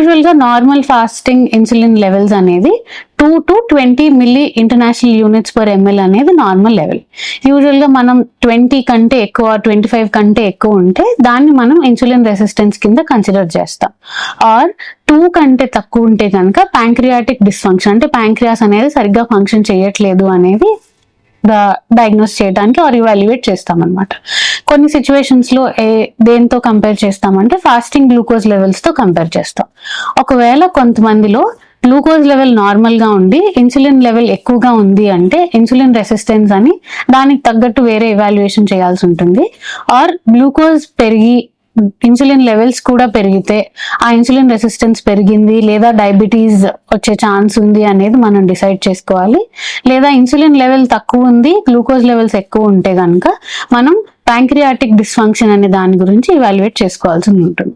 యూజువల్గా normal fasting insulin levels అనేది two to twenty milli international units per ML అనేది normal level యూజువల్గా మనం ట్వంటీ కంటే ఎక్కువ ట్వంటీ ఫైవ్ కంటే ఎక్కువ ఉంటే దాన్ని మనం ఇన్సులిన్ రెసిస్టెన్స్ కింద కన్సిడర్ చేస్తాం. ఆర్ టూ కంటే తక్కువ ఉంటే కనుక ప్యాంక్రియాటిక్ డిస్ఫంక్షన్ అంటే ప్యాంక్రియాస్ అనేది సరిగ్గా ఫంక్షన్ చేయట్లేదు అనేది డయాగ్నోస్ చేయడానికి ఆర్ ఇవాల్యుయేట్ చేస్తాం అనమాట కొన్ని సిచ్యువేషన్స్లో ఏ దేంతో కంపేర్ చేస్తామంటే ఫాస్టింగ్ గ్లూకోజ్ లెవెల్స్తో కంపేర్ చేస్తాం. ఒకవేళ కొంతమందిలో గ్లూకోజ్ లెవెల్ నార్మల్గా ఉండి ఇన్సులిన్ లెవెల్ ఎక్కువగా ఉంది అంటే ఇన్సులిన్ రెసిస్టెన్స్ అని దానికి తగ్గట్టు వేరే ఇవాల్యుయేషన్ చేయాల్సి ఉంటుంది. ఆర్ గ్లూకోజ్ పెరిగి ఇన్సులిన్ లెవెల్స్ కూడా పెరిగితే ఆ ఇన్సులిన్ రెసిస్టెన్స్ పెరిగింది లేదా డయాబెటీస్ వచ్చే ఛాన్స్ ఉంది అనేది మనం డిసైడ్ చేసుకోవాలి. లేదా ఇన్సులిన్ లెవెల్ తక్కువ ఉంది గ్లూకోజ్ లెవెల్స్ ఎక్కువ ఉంటే కనుక మనం ప్యాంక్రియాటిక్ డిస్ఫంక్షన్ అనే దాని గురించి ఇవాల్యుయేట్ చేసుకోవాల్సి ఉంటుంది.